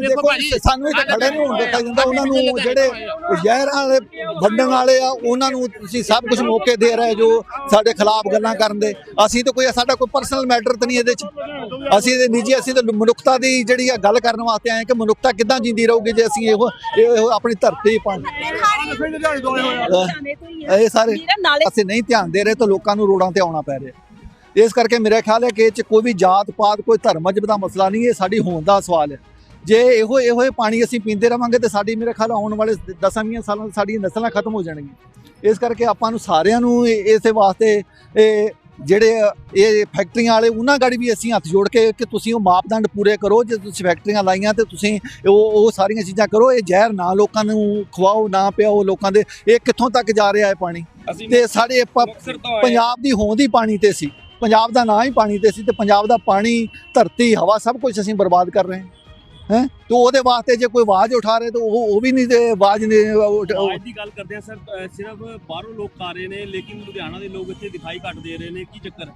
ਦੇਖੋ ਸਾਨੂੰ ਇੱਥੇ ਖੜੇ ਨਹੀਂ ਹੋਣ ਦਿੱਤਾ ਜਾਂਦਾ ਉਹਨਾਂ ਨੂੰ ਜਿਹੜੇ ਜ਼ਹਿਰਾਂ ਵਾਲੇ ਵੰਡਣ ਵਾਲੇ ਆ ਉਹਨਾਂ ਨੂੰ ਤੁਸੀਂ ਸਭ ਕੁਝ ਮੌਕੇ ਦੇ ਰਹੇ ਜੋ ਸਾਡੇ ਖਿਲਾਫ ਗੱਲਾਂ ਕਰਨ ਦੇ। ਅਸੀਂ ਤਾਂ ਕੋਈ ਸਾਡਾ ਕੋਈ ਪਰਸਨਲ ਮੈਟਰ ਤਾਂ ਨਹੀਂ ਇਹਦੇ ਚ। ਅਸੀਂ ਤੇ ਨਿੱਜੀ ਅਸੀਂ ਤਾਂ ਮਨੁੱਖਤਾ ਦੀ ਜਿਹੜੀ ਆ ਗੱਲ ਕਰਨ ਵਾਸਤੇ ਆਏ ਕਿ ਮਨੁੱਖਤਾ ਕਿੱਦਾਂ ਜਿੰਦੀ ਰਹੂਗੀ ਜੇ ਅਸੀਂ ਇਹੋ ਇਹੋ ਆਪਣੀ ਧਰਤੀ ਪਾ ਇਹ ਸਾਰੇ ਅਸੀਂ ਨਹੀਂ ਧਿਆਨ ਦੇ ਰਹੇ ਤਾਂ ਲੋਕਾਂ ਨੂੰ ਰੋਡਾਂ ਤੇ ਆਉਣਾ ਪੈ ਰਿਹਾ। ਇਸ ਕਰਕੇ ਮੇਰਾ ਖਿਆਲ ਹੈ ਕਿ ਇਹ ਚ ਕੋਈ ਵੀ ਜਾਤ ਪਾਤ ਕੋਈ ਧਰਮ ਮਜਬ ਦਾ ਮਸਲਾ ਨਹੀਂ ਇਹ ਸਾਡੀ ਹੋਂਦ ਦਾ ਸਵਾਲ ਹੈ। ਜੇ ਇਹੋ ਇਹੋ ਪਾਣੀ ਅਸੀਂ ਪੀਂਦੇ ਰਵਾਂਗੇ ਤੇ ਸਾਡੀ ਮੇਰੇ ਖਿਆਲ ਆਉਣ ਵਾਲੇ 10-20 ਸਾਲਾਂ ਸਾਡੀਆਂ ਨਸਲਾਂ ਖਤਮ ਹੋ ਜਾਣਗੀਆਂ। ਇਸ ਕਰਕੇ ਆਪਾਂ ਨੂੰ ਸਾਰਿਆਂ ਨੂੰ ਇਸੇ ਵਾਸਤੇ ਇਹ ਜਿਹੜੇ ਇਹ ਫੈਕਟਰੀਆਂ ਵਾਲੇ ਉਹਨਾਂ ਗਾੜੀ ਵੀ ਅਸੀਂ ਹੱਥ ਜੋੜ ਕੇ ਕਿ ਤੁਸੀਂ ਉਹ ਮਾਪਦੰਡ ਪੂਰੇ ਕਰੋ ਜੇ ਤੁਸੀਂ ਫੈਕਟਰੀਆਂ ਲਾਈਆਂ ਤੇ ਤੁਸੀਂ ਉਹ ਉਹ ਸਾਰੀਆਂ ਚੀਜ਼ਾਂ ਕਰੋ ਇਹ ਜ਼ਹਿਰ ਨਾ ਲੋਕਾਂ ਨੂੰ ਖਵਾਓ ਨਾ ਪਿਆਓ ਲੋਕਾਂ ਦੇ। ਇਹ ਕਿੱਥੋਂ ਤੱਕ ਜਾ ਰਿਹਾ ਹੈ ਪਾਣੀ? ਤੇ ਸਾਡੇ ਪੰਜਾਬ ਦੀ ਹੋਂਦ ਹੀ ਪਾਣੀ ਤੇ ਸੀ। ਪੰਜਾਬ ਦਾ ਨਾਂ ਹੀ ਪਾਣੀ ਤੇ ਸੀ ਤੇ ਪੰਜਾਬ ਦਾ ਪਾਣੀ ਧਰਤੀ ਹਵਾ ਸਭ ਕੁਝ ਅਸੀਂ ਬਰਬਾਦ ਕਰ ਰਹੇ ਹਾਂ। ਹੈ? ਤੇ ਉਹਦੇ ਵਾਸਤੇ ਜੇ ਕੋਈ ਆਵਾਜ਼ ਉਠਾ ਰਹੇ ਤਾਂ ਉਹ ਉਹ ਵੀ ਨਹੀਂ ਤੇ ਆਵਾਜ਼ ਨੇ ਉਠ- ਆਵਾਜ਼ ਦੀ ਗੱਲ ਕਰਦੇ ਆ ਸਰ ਸਿਰਫ ਬਾਹਰੋਂ ਲੋਕ ਆ ਰਹੇ ਨੇ ਲੇਕਿਨ ਲੁਧਿਆਣਾ ਦੇ ਲੋਕ ਇੱਥੇ ਦਿਖਾਈ ਘੱਟ ਦੇ ਰਹੇ ਨੇ ਕੀ ਚੱਕਰ?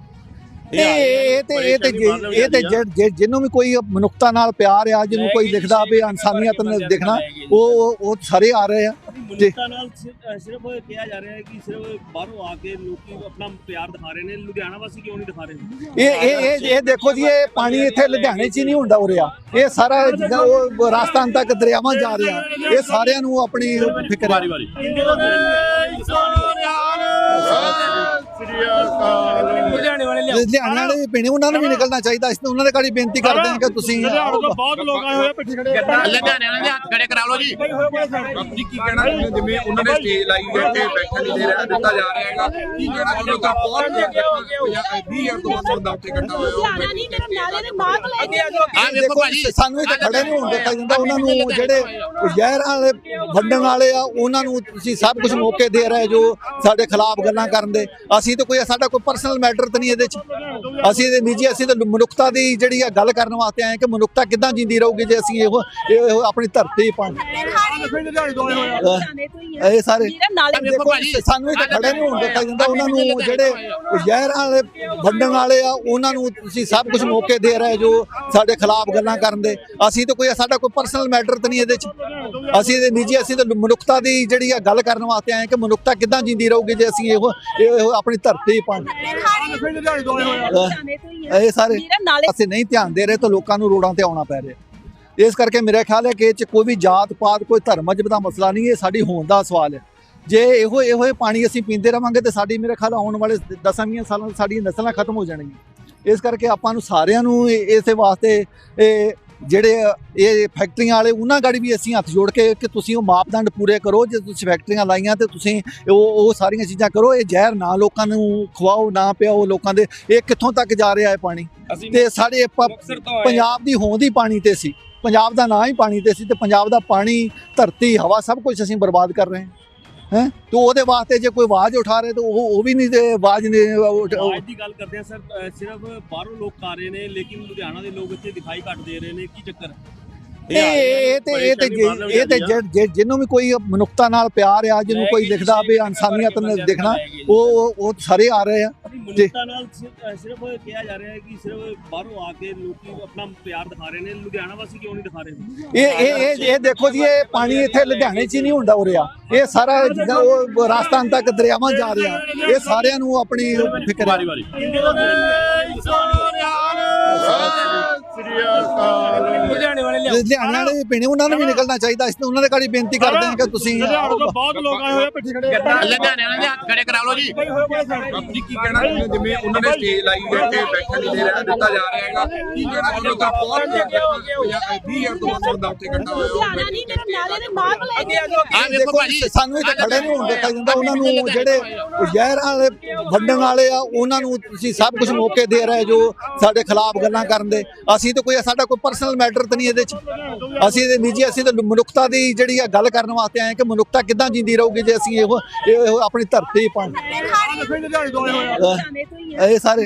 ਇਹ ਤੇ ਇਹ ਤੇ ਇਹ ਤੇ ਜਿਹਨੂੰ ਵੀ ਕੋਈ ਮਨੁੱਖਤਾ ਨਾਲ ਪਿਆਰ ਆ ਜਿਹਨੂੰ ਕੋਈ ਦਿਖਦਾ ਵੀ ਇਨਸਾਨੀਅਤ ਨਾਲ ਦਿਖਣਾ ਉਹ ਉਹ ਸਾਰੇ ਆ ਰਹੇ ਆ। ਮਨੁੱਖਤਾ ਨਾਲ ਸਿ- ਅ, ਸਿਰਫ ਕਿਹਾ ਜਾ ਰਿਹਾ ਹੈ ਕਿ ਸਿਰਫ ਬਾਹਰੋਂ ਆ ਕੇ ਲੋਕੀ ਆਪਣਾ ਪਿਆਰ ਦਿਖਾ ਰਹੇ ਨੇ। ਲੁਧਿਆਣਾ ਵਾਸੀ ਕਿਉਂ ਨਹੀਂ ਦਿਖਾ ਰਹੇ? ਇਹ ਇਹ ਇਹ ਇਹ ਦੇਖੋ ਜੀ ਇਹ ਪਾਣੀ ਇੱਥੇ ਲੁਧਿਆਣੇ 'ਚ ਹੀ ਨਹੀਂ ਹੁੰਦਾ ਉਰਿਆ ਇਹ ਸਾਰਾ ਜਿੱਦਾਂ ਉਹ ਰਾਜਸਥਾਨ ਤੱਕ ਦਰਿਆਵਾਂ ਜਾ ਰਿਹਾ। ਇਹ ਸਾਰਿਆਂ ਨੂੰ ਆਪਣੀ ਫਿਕਰ ਹੈ। ਲੁਧਿਆਣੇ ਵਾਲੇ ਵੀ ਪੀਣੇ ਉਹਨਾਂ ਨੂੰ ਵੀ ਨਿਕਲਣਾ ਚਾਹੀਦਾ ਇਸ ਤੋਂ ਉਹਨਾਂ ਦੇ ਕਾੜੀ ਬੇਨਤੀ ਕਰਦੇ ਹਾਂ ਕਿ ਤੁਸੀਂ ਬਹੁਤ ਲੋਕ ਆਏ ਹੋਏ ਪਿੱਛੇ ਖੜੇ ਲੁਧਿਆਣੇ ਵਾਲੇ ਦੇ ਹੱਥ ਖੜੇ ਕਰਾ ਲਓ ਜੀ ਜੀ ਕੀ ਕਹਿਣਾ? ਜਿਵੇਂ ਉਹਨਾਂ ਨੇ ਸਟੇਜ ਲਾਈ ਹੈ ਕਿ ਬੈਠਣ ਨਹੀਂ ਦੇ ਰਿਹਾ ਦਿੱਤਾ ਜਾ ਰਿਹਾ ਹੈਗਾ ਕੀ ਕਹਿਣਾ ਹੋ? ਤਾਂ ਬਹੁਤ ਵੀਹ ਹਜ਼ਾਰ ਤੋਂ ਵੱਧ ਬੰਦਾ ਉੱਥੇ ਇਕੱਠਾ ਹੋਇਆ ਹੋਇਆ ਲੁਧਿਆਣਾ ਨਹੀਂ ਮੇਰੇ ਨਾਲੇ ਦੇ ਮਾਗ ਲੈ ਕੇ ਆ ਦੇਖੋ ਭਾਜੀ ਸਾਨੂੰ ਇੱਥੇ ਖੜੇ ਨਹੀਂ ਹੋਣ ਦਿੱਤਾ ਜਾਂਦਾ ਉਹਨਾਂ ਨੂੰ ਜਿਹੜੇ ਜ਼ਹਿਰਾਂ ਵਾਲੇ ਵੰਡਣ ਵਾਲੇ ਆ ਉਹਨਾਂ ਨੂੰ ਤੁਸੀਂ ਸਭ ਕੁਝ ਮੌਕੇ ਦੇ ਰਹੇ ਜੋ ਸਾਡੇ ਖਿਲਾਫ ਗੱਲਾਂ ਕਰਨ ਦੇ ਅਸੀਂ ਤਾਂ ਕੋਈ ਸਾਡਾ ਕੋਈ ਪਰਸਨਲ ਮੈਟਰ ਤਾਂ ਨਹੀਂ ਇਹਦੇ ਚ ਅਸੀਂ ਤੇ ਨਿੱਜੀ ਅਸੀਂ ਤਾਂ ਮਨੁੱਖਤਾ ਦੀ ਜਿਹੜੀ ਆ ਗੱਲ ਕਰਨ ਵਾਸਤੇ ਆਏ ਕਿ ਮਨੁੱਖਤਾ ਕਿੱਦਾਂ ਜਿੰਦੀ ਰਹੂਗੀ ਜੇ ਅਸੀਂ ਇਹੋ ਇਹੋ ਆਪਣੀ ਧਰਤੀ ਪਾ ਇਹ ਸਾਰੇ ਦੇਖੋ ਸਾਨੂੰ ਇੱਥੇ ਖੜੇ ਨਹੀਂ ਹੋਣ ਦਿੱਤਾ ਜਾਂਦਾ। ਉਹਨਾਂ ਨੂੰ ਜਿਹੜੇ ਜ਼ਹਿਰਾਂ ਵਾਲੇ ਵੰਡਣ ਵਾਲੇ ਆ ਉਹਨਾਂ ਨੂੰ ਤੁਸੀਂ ਸਭ ਕੁਝ ਮੌਕੇ ਦੇ ਰਹੇ ਜੋ ਸਾਡੇ ਖਿਲਾਫ ਗੱਲਾਂ ਕਰਨ ਦੇ। ਅਸੀਂ ਤਾਂ ਕੋਈ ਸਾਡਾ ਕੋਈ ਪਰਸਨਲ ਮੈਟਰ ਤਾਂ ਨਹੀਂ ਇਹਦੇ ਚ। ਅਸੀਂ ਤੇ ਨਿੱਜੀ ਅਸੀਂ ਤਾਂ ਮਨੁੱਖਤਾ ਦੀ ਜਿਹੜੀ ਆ ਗੱਲ ਕਰਨ ਵਾਸਤੇ ਆਏ ਕਿ ਮਨੁੱਖਤਾ ਕਿੱਦਾਂ ਜਿੰਦੀ ਰਹੂਗੀ ਜੇ ਅਸੀਂ ਇਹੋ ਇਹੋ ਆਪਣੀ ਧਰਤੀ ਇਹ ਸਾਰੇ ਨਾਲੇ ਅਸੀਂ ਨਹੀਂ ਧਿਆਨ ਦੇ ਰਹੇ ਤਾਂ ਲੋਕਾਂ ਨੂੰ ਰੋਡਾਂ ਤੇ ਆਉਣਾ ਪੈ ਰਿਹਾ। ਇਸ ਕਰਕੇ ਮੇਰਾ ਖਿਆਲ ਹੈ ਕਿ ਇਹ ਚ ਕੋਈ ਵੀ ਜਾਤ ਪਾਤ ਕੋਈ ਧਰਮ ਮਜਬ ਦਾ ਮਸਲਾ ਨਹੀਂ ਇਹ ਸਾਡੀ ਹੋਂਦ ਦਾ ਸਵਾਲ ਹੈ। ਜੇ ਇਹੋ ਇਹੋ ਹੀ ਪਾਣੀ ਅਸੀਂ ਪੀਂਦੇ ਰਵਾਂਗੇ ਤੇ ਸਾਡੀ ਮੇਰੇ ਖਿਆਲ ਆਉਣ ਵਾਲੇ 10-20 ਸਾਲਾਂ ਸਾਡੀਆਂ ਨਸਲਾਂ ਖਤਮ ਹੋ ਜਾਣਗੀਆਂ। ਇਸ ਕਰਕੇ ਆਪਾਂ ਨੂੰ ਸਾਰਿਆਂ ਨੂੰ ਇਹ- ਇਸੇ ਵਾਸਤੇ ਇਹ ਜਿਹੜੇ ਇਹ ਫੈਕਟਰੀਆਂ ਵਾਲੇ ਉਹਨਾਂ ਗਾੜੀ ਵੀ ਅਸੀਂ ਹੱਥ ਜੋੜ ਕੇ ਕਿ ਤੁਸੀਂ ਉਹ ਮਾਪਦੰਡ ਪੂਰੇ ਕਰੋ ਜੇ ਤੁਸੀਂ ਫੈਕਟਰੀਆਂ ਲਾਈਆਂ ਤੇ ਤੁਸੀਂ ਉਹ ਉਹ ਸਾਰੀਆਂ ਚੀਜ਼ਾਂ ਕਰੋ ਇਹ ਜ਼ਹਿਰ ਨਾ ਲੋਕਾਂ ਨੂੰ ਖਵਾਓ ਨਾ ਪਿਆਓ ਲੋਕਾਂ ਦੇ ਇਹ ਕਿੱਥੋਂ ਤੱਕ ਜਾ ਰਿਹਾ ਹੈ ਪਾਣੀ? ਤੇ ਸਾਡੇ ਪੰਜਾਬ ਦੀ ਹੋਂਦ ਹੀ ਪਾਣੀ ਤੇ ਸੀ ਪੰਜਾਬ ਦਾ ਨਾਂ ਹੀ ਪਾਣੀ ਤੇ ਸੀ ਤੇ ਪੰਜਾਬ ਦਾ ਪਾਣੀ ਧਰਤੀ ਹਵਾ ਸਭ ਕੁਝ ਅਸੀਂ ਬਰਬਾਦ ਕਰ ਰਹੇ ਹਾਂ। ਹੈ? ਤੇ ਉਹਦੇ ਵਾਸਤੇ ਜੇ ਕੋਈ ਆਵਾਜ਼ ਉਠਾ ਰਹੇ ਤਾਂ ਉਹ ਉਹ ਵੀ ਨਹੀਂ ਤੇ ਆਵਾਜ਼ ਨੇ ਉਠ- ਆਵਾਜ਼ ਦੀ ਗੱਲ ਕਰਦੇ ਆ ਸਰ ਸਿਰਫ ਬਾਹਰੋਂ ਲੋਕ ਆ ਰਹੇ ਨੇ ਲੇਕਿਨ ਲੁਧਿਆਣਾ ਦੇ ਲੋਕ ਇੱਥੇ ਦਿਖਾਈ ਘੱਟ ਦੇ ਰਹੇ ਨੇ। ਕੀ ਚੱਕਰ ਇਹ ਇਹ ਤੇ ਇਹ ਤੇ ਜੇ- ਇਹ ਤੇ ਜੇ- ਜੇ- ਜਿਹਨੂੰ ਵੀ ਕੋਈ ਮਨੁੱਖਤਾ ਨਾਲ ਪਿਆਰ ਆ ਜਿਹਨੂੰ ਕੋਈ ਦਿਖਦਾ ਵੀ ਇਨਸਾਨੀਅਤ ਨਾਲ ਦਿਖਣਾ ਉਹ ਉਹ ਸਾਰੇ ਆ ਰਹੇ ਆ। ਮਨੁੱਖਤਾ ਨਾਲ ਸਿ- ਅ, ਸਿਰਫ ਕਿਹਾ ਜਾ ਰਿਹਾ ਹੈ ਕਿ ਸਿਰਫ ਬਾਹਰੋਂ ਆ ਕੇ ਲੋਕੀ ਆਪਣਾ ਪਿਆਰ ਦਿਖਾ ਰਹੇ ਨੇ ਲੁਧਿਆਣਾ ਵਾਸੀ ਕਿਉਂ ਨਹੀਂ ਦਿਖਾ ਰਹੇ? ਇਹ ਇਹ ਇਹ ਇਹ ਦੇਖੋ ਜੀ ਇਹ ਪਾਣੀ ਇੱਥੇ ਲੁਧਿਆਣੇ 'ਚ ਹੀ ਨਹੀਂ ਹੁੰਦਾ ਉਰਿਆ ਇਹ ਸਾਰਾ ਜਿੱਦਾਂ ਉਹ ਰਾਜਸਥਾਨ ਤੱਕ ਦਰਿਆਵਾਂ ਜਾ ਰਿਹਾ ਇਹ ਸਾਰਿਆਂ ਨੂੰ ਆਪਣੀ ਫਿਕਰ ਹੈ ਲੁਧਿਆਣੇ ਵਾਲੇ ਲੁਧਿਆਣੇ ਵਾਲੇ ਵੀ ਪੀਣੇ ਉਹਨਾਂ ਨੂੰ ਵੀ ਨਿਕਲਣਾ ਚਾਹੀਦਾ ਇਸ ਤੋਂ ਉਹਨਾਂ ਦੇ ਕਾੜੀ ਬੇਨਤੀ ਕਰਦੇ ਹਾਂ ਕਿ ਤੁਸੀਂ ਬਹੁਤ ਲੋਕ ਆਏ ਹੋਏ ਪਿੱਛੇ ਖੜੇ ਲੁਧਿਆਣੇ ਵਾਲੇ ਦੇ ਹੱਥ ਖੜੇ ਕਰਾ ਲਓ ਜੀ। ਜੀ ਕੀ ਕਹਿਣਾ ਚਾਹੁੰਦੇ ਹੋ? ਜਿਵੇਂ ਉਹਨਾਂ ਨੇ ਸਟੇਜ ਲਾਈ ਹੈ ਕਿ ਬੈਠਣ ਨਹੀਂ ਦੇ ਰਿਹਾ ਦਿੱਤਾ ਜਾ ਰਿਹਾ ਹੈਗਾ ਕੀ ਕਹਿਣਾ ਚਾਹੁੰਦੇ ਹੋ? ਤਾਂ ਬਹੁਤ ਵੀਹ ਹਜ਼ਾਰ ਤੋਂ ਵੱਧ ਬੰਦਾ ਉੱਥੇ ਇਕੱਠਾ ਹੋਇਆ ਹੋਇਆ ਲੁਧਿਆਣਾ ਨਹੀਂ ਮੇਰੇ ਨਾਲੇ ਦੇ ਮਾਗ ਲੈ ਕੇ ਆ ਵੇਖੋ ਦੇਖੋ ਭਾਜੀ ਸਾਨੂੰ ਇੱਥੇ ਖੜੇ ਨਹੀਂ ਹੋਣ ਦਿੱਤਾ ਜਾਂਦਾ ਉਹਨਾਂ ਨੂੰ ਜਿਹੜੇ ਜ਼ਹਿਰਾਂ ਵਾਲੇ ਵੰਡਣ ਵਾਲੇ ਆ ਉਹਨਾਂ ਨੂੰ ਤੁਸੀਂ ਸਭ ਕੁਝ ਮੌਕੇ ਦੇ ਰਹੇ ਜੋ ਸਾਡੇ ਖਿਲਾਫ ਗੱਲਾਂ ਕਰਨ ਦੇ। ਅਸੀਂ ਤਾਂ ਕੋਈ ਸਾਡਾ ਕੋਈ ਪਰਸਨਲ ਮੈਟਰ ਤਾਂ ਨਹੀਂ ਇਹਦੇ ਚ ਅਸੀਂ ਤੇ ਨਿੱਜੀ ਅਸੀਂ ਤਾਂ ਮਨੁੱਖਤਾ ਦੀ ਜਿਹੜੀ ਆ ਗੱਲ ਕਰਨ ਵਾਸਤੇ ਆਏ ਕਿ ਮਨੁੱਖਤਾ ਕਿੱਦਾਂ ਜਿੰਦੀ ਰਹੂਗੀ ਜੇ ਅਸੀਂ ਇਹੋ ਇਹੋ ਆਪਣੀ ਧਰਤੀ ਪਾ ਇਹ ਸਾਰੇ